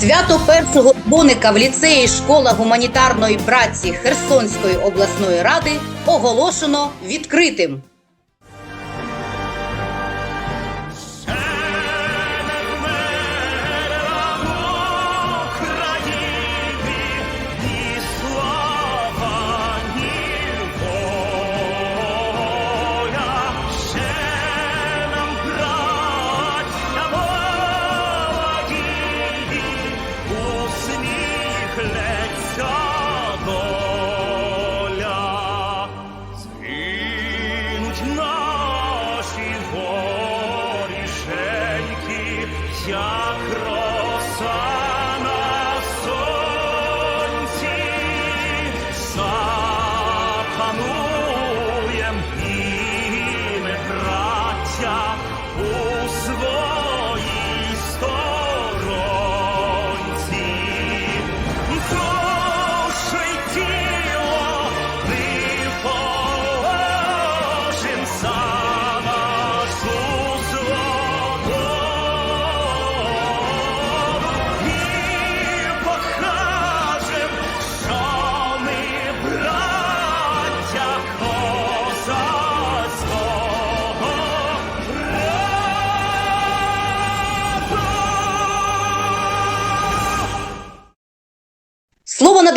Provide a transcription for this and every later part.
Свято першого дзвоника в ліцеї школа гуманітарної праці Херсонської обласної ради оголошено відкритим.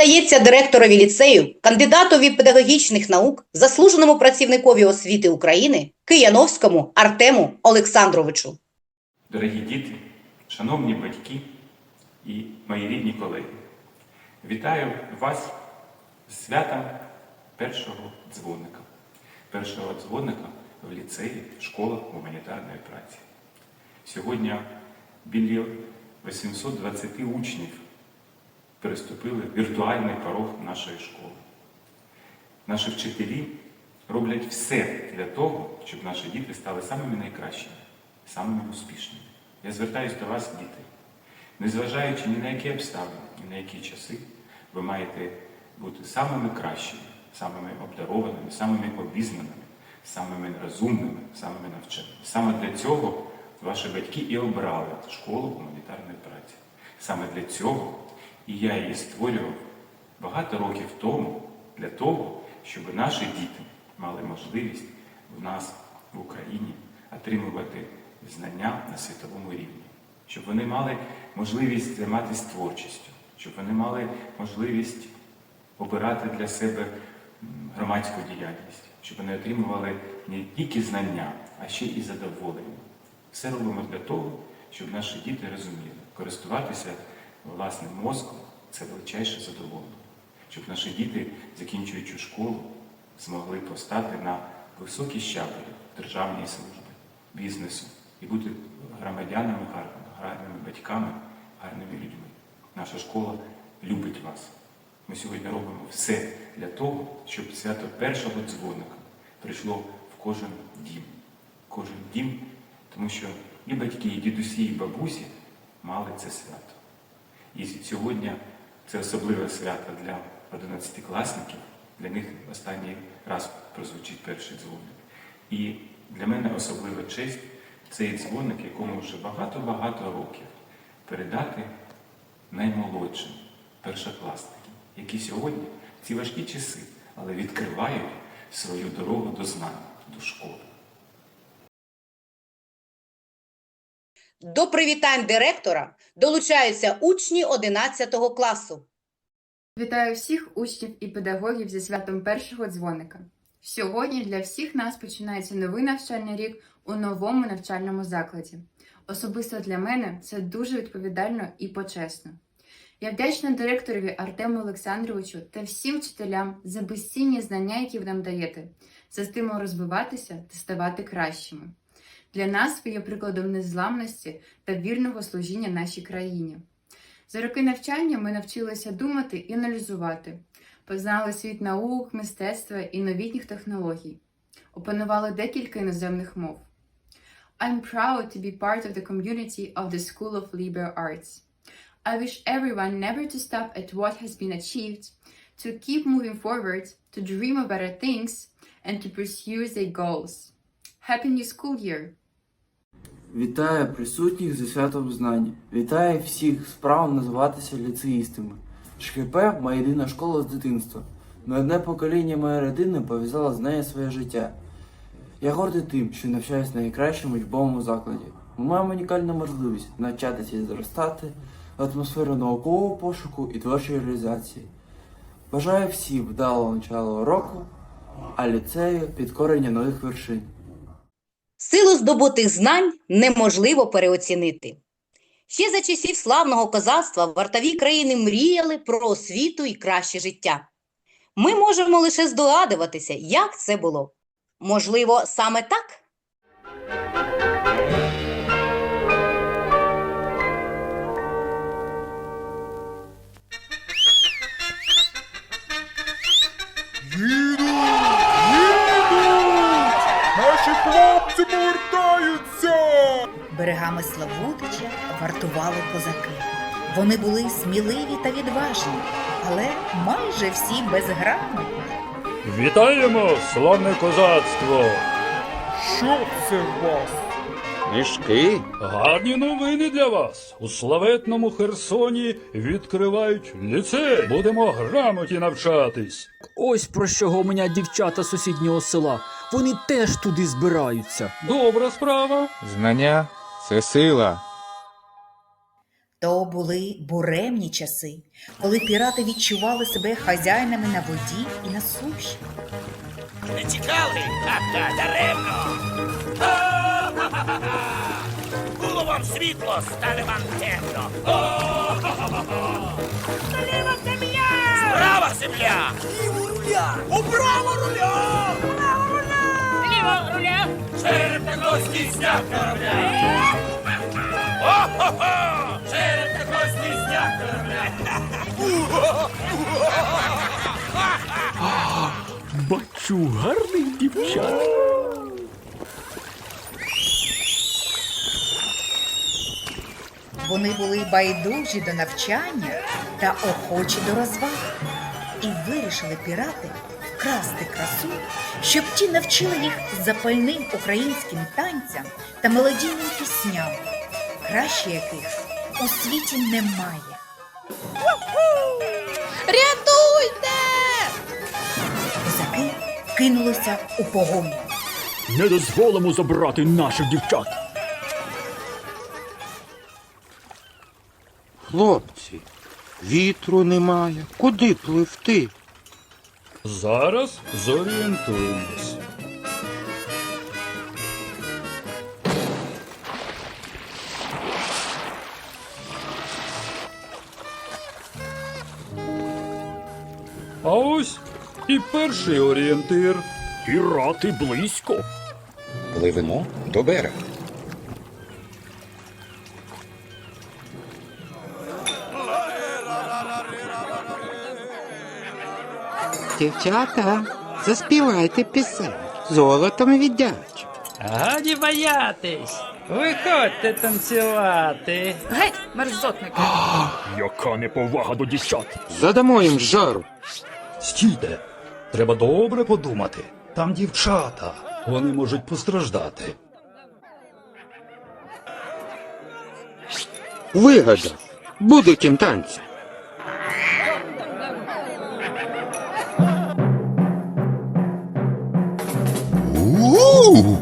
Надається директорові ліцею, кандидатові педагогічних наук, заслуженому працівникові освіти України Кияновському Артему Олександровичу. Дорогі діти, шановні батьки і мої рідні колеги, вітаю вас з святом першого дзвоника. Першого дзвоника в ліцеї школа гуманітарної праці. Сьогодні біля 820 учнів переступили віртуальний порог нашої школи. Наші вчителі роблять все для того, щоб наші діти стали самими найкращими, самими успішними. Я звертаюся до вас, діти. Незважаючи ні на які обставини, ні на які часи, ви маєте бути самими кращими, самими обдарованими, самими обізнаними, самими розумними, самими навченими. Саме для цього ваші батьки і обрали школу гуманітарної праці. Саме для цього і я її створював багато років тому для того, щоб наші діти мали можливість в нас в Україні отримувати знання на світовому рівні, щоб вони мали можливість займатися творчістю, щоб вони мали можливість обирати для себе громадську діяльність, щоб вони отримували не тільки знання, а ще і задоволення. Все робимо для того, щоб наші діти розуміли, користуватися власним мозком це величайше задоволення. Щоб наші діти, закінчуючи школу, змогли постати на високі щабелі державній служби, бізнесу і бути громадянами гарними, гарними батьками, гарними людьми. Наша школа любить вас. Ми сьогодні робимо все для того, щоб свято першого дзвоника прийшло в кожен дім. Кожен дім, тому що і батьки, і дідусі, і бабусі мали це свято. І сьогодні це особливе свято для 11-класників. Для них останній раз прозвучить перший дзвоник. І для мене особлива честь цей дзвоник, якому вже багато-багато років передати наймолодшим першокласникам, які сьогодні ці важкі часи, але відкривають свою дорогу до знань, до школи. До привітань директора долучаються учні 11 класу. Вітаю всіх учнів і педагогів зі святом першого дзвоника. Сьогодні для всіх нас починається новий навчальний рік у новому навчальному закладі. Особисто для мене це дуже відповідально і почесно. Я вдячна директорові Артему Олександровичу та всім вчителям за безцінні знання, які ви нам даєте, за стимул розвиватися та ставати кращими. Для нас ви є прикладом незламності та вільного служіння нашій країні. За роки навчання ми навчилися думати і аналізувати, познали світ наук, мистецтва і новітніх технологій, опанували декілька іноземних мов. I'm proud to be part of the community of the School of Liberal Arts. I wish everyone never to stop at what has been achieved, to keep moving forward, to dream of better things, and to pursue their goals. Happy New School Year! Вітаю присутніх зі святом знань. Вітаю всіх з правом називатися ліцеїстами. ШКП моя єдина школа з дитинства. Не одне покоління моєї родини пов'язало з нею своє життя. Я гордий тим, що навчаюсь найкращому учбовому закладі. Ми маємо унікальну можливість навчатися і зростати в атмосферу наукового пошуку і творчої реалізації. Бажаю всім вдалого начала року, а ліцею підкорення нових вершин. Силу здобутих знань неможливо переоцінити. Ще за часів славного козацтва вартові країни мріяли про освіту і краще життя. Ми можемо лише здогадуватися, як це було. Можливо, саме так? Берегами Славутича вартували козаки. Вони були сміливі та відважні, але майже всі безграмотні. Вітаємо, славне козацтво! Що це у вас? Мішки? Гарні новини для вас. У славетному Херсоні відкривають ліцей. Будемо грамоті навчатись. Ось про що гомонять дівчата сусіднього села. Вони теж туди збираються. Добра справа. Знання це сила. То були буремні часи, коли пірати відчували себе хазяїнами на воді і на суші. Не тікали? Ха-ха, даремно. Було вам світло, стане вам темно. Зліва земля! Справа земля! Ліво руля! Управо руля! Ліво руля! Череп та кості сняв корабля! О-хо-хо! Череп та кості сняв корабля! Бачу гарних дівчат. Вони були байдужі до навчання та охочі до розваг. І вирішили пірати вкрасти красу, щоб ті навчили їх запальним українським танцям та мелодійним пісням, краще яких у світі немає. Рятуйте! Козаки кинулися у погоню. Не дозволимо забрати наших дівчат. Хлопці, вітру немає. Куди пливти? Зараз зорієнтуємось. А ось і перший орієнтир. Пірати близько. Пливемо до берега. Дівчата, заспівайте пісень. Золотом віддячу. Годі боятись. Виходьте танцювати. Геть, мерзотник! Яка неповага до дівчат. Задамо їм жару. Стійте. Треба добре подумати. Там дівчата. Вони можуть постраждати. Вигадав. Будуть їм танці.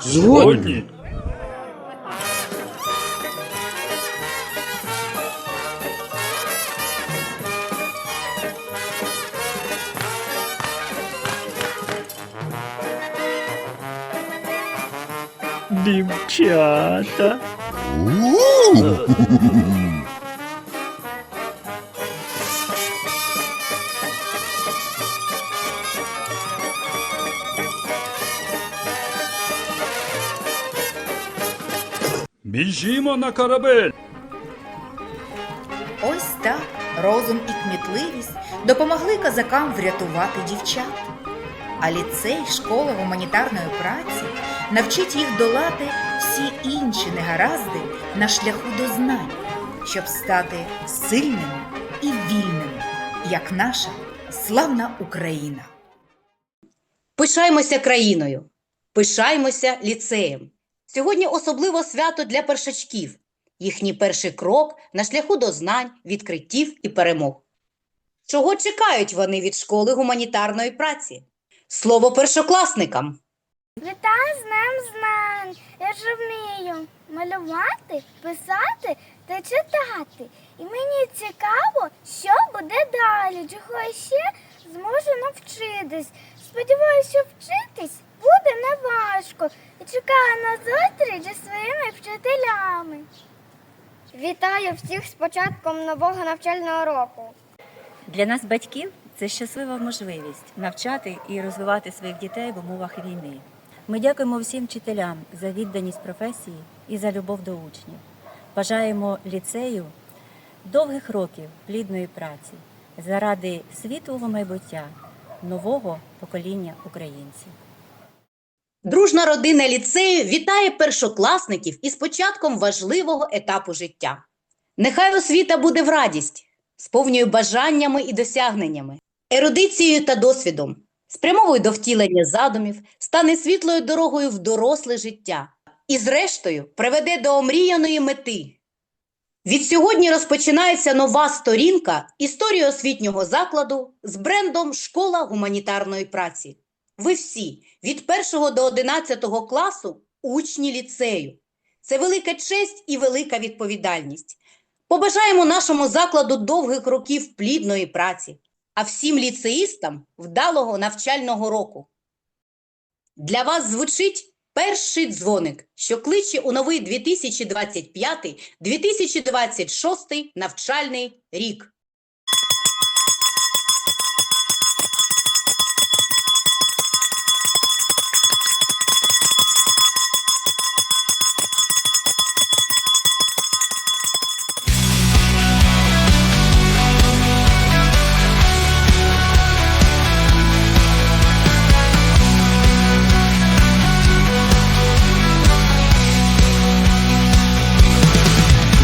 Згодні. Дівчата. Біжімо на корабель. Ось так розум і кмітливість допомогли козакам врятувати дівчат. А ліцей школа гуманітарної праці навчить їх долати всі інші негаразди на шляху до знань, щоб стати сильними і вільними, як наша славна Україна. Пишаймося країною, пишаймося ліцеєм. Сьогодні особливо свято для першачків, їхній перший крок на шляху до знань, відкриттів і перемог. Чого чекають вони від школи гуманітарної праці? Слово першокласникам. Вітаю з Днем знань! Я ж вмію малювати, писати та читати. І мені цікаво, що буде далі, чого я ще зможу навчитись. Сподіваюся, що вчитись буде неважко і чекаю на зустріч зі своїми вчителями. Вітаю всіх з початком нового навчального року. Для нас, батьків, це щаслива можливість навчати і розвивати своїх дітей в умовах війни. Ми дякуємо всім вчителям за відданість професії і за любов до учнів. Бажаємо ліцею довгих років плідної праці заради світлого майбуття нового покоління українців. Дружна родина ліцею вітає першокласників із початком важливого етапу життя. Нехай освіта буде в радість, сповнює бажаннями і досягненнями, ерудицією та досвідом, спрямовує до втілення задумів, стане світлою дорогою в доросле життя і, зрештою, приведе до омріяної мети. Від сьогодні розпочинається нова сторінка історії освітнього закладу з брендом Школа гуманітарної праці. Ви всі від 1 до 11 класу учні ліцею. Це велика честь і велика відповідальність. Побажаємо нашому закладу довгих років плідної праці, а всім ліцеїстам вдалого навчального року. Для вас звучить перший дзвоник, що кличе у новий 2025-2026 навчальний рік.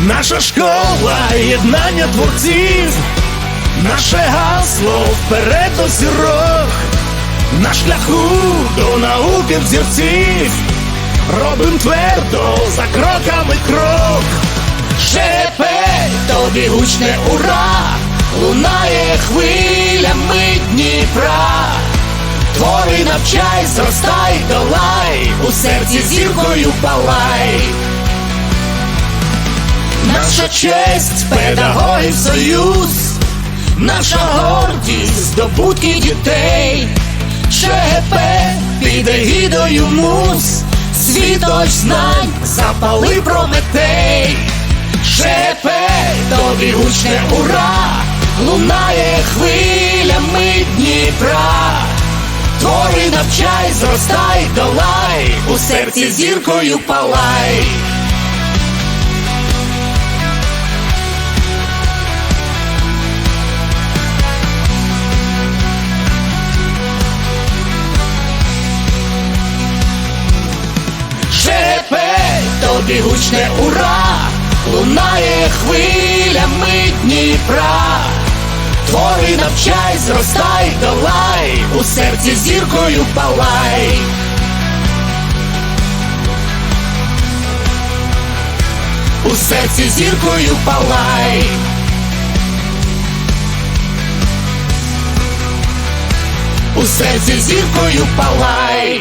Наша школа єднання творців, наше гасло вперед до зірок, на шляху до науки взірців, робим твердо за кроками крок. Шепе, тобі гучне ура, лунає хвилями Дніпра. Твори навчай, зростай, долай, у серці зіркою палай. Наша честь, педагогів союз, наша гордість, здобутки дітей, ШГП під егідою мус, світоч знань, запали прометей, ШГП, тобі гучне ура, лунає хвилями Дніпра. Твори навчай, зростай, долай, у серці зіркою палай. Тобі гучне ура, лунає хвилями Дніпра. Твори навчай, зростай, долай, у серці зіркою палай. У серці зіркою палай. У серці зіркою палай.